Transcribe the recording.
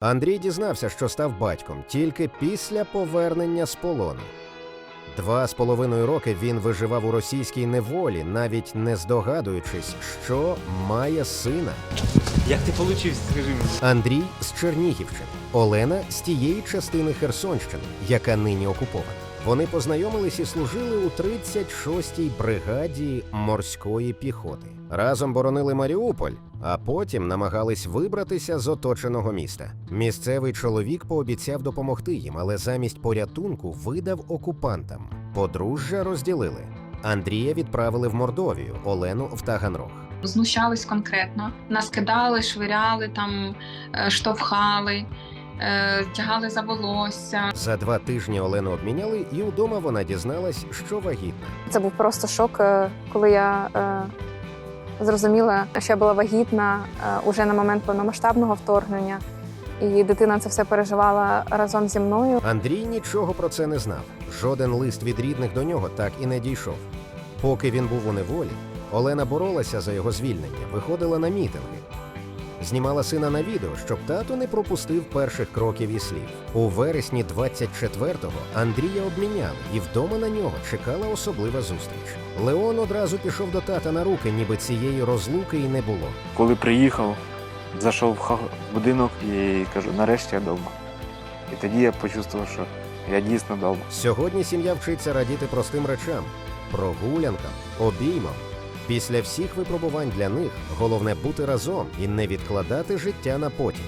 Андрій дізнався, що став батьком тільки після повернення з полону. Два з половиною роки він виживав у російській неволі, навіть не здогадуючись, що має сина. Як ти получився, скажи мені? Андрій з Чернігівщини, Олена з тієї частини Херсонщини, яка нині окупована. Вони познайомились і служили у 36-й бригаді морської піхоти. Разом боронили Маріуполь, а потім намагались вибратися з оточеного міста. Місцевий чоловік пообіцяв допомогти їм, але замість порятунку видав окупантам. Подружжя розділили. Андрія відправили в Мордовію, Олену в Таганрог. знущались конкретно. Нас кидали, швиряли, там, е, штовхали, тягали за волосся. За два тижні Олену обміняли, і вдома вона дізналась, що вагітна. Це був просто шок, е, коли я е, зрозуміла, що я була вагітна е, уже на момент повномасштабного вторгнення. І дитина це все переживала разом зі мною. Андрій нічого про це не знав. Жоден лист від рідних до нього так і не дійшов. Поки він був у неволі, Олена боролася за його звільнення, виходила на мітинги. Знімала сина на відео, щоб тато не пропустив перших кроків і слів. У вересні 24-го Андрія обміняли, і вдома на нього чекала особлива зустріч. Леон одразу пішов до тата на руки, ніби цієї розлуки і не було. Коли приїхав, зайшов в будинок і кажу, нарешті я вдома. І тоді я почувствував, що я дійсно вдома. Сьогодні сім'я вчиться радіти простим речам, прогулянкам, обіймам. Після всіх випробувань для них головне бути разом і не відкладати життя на потім.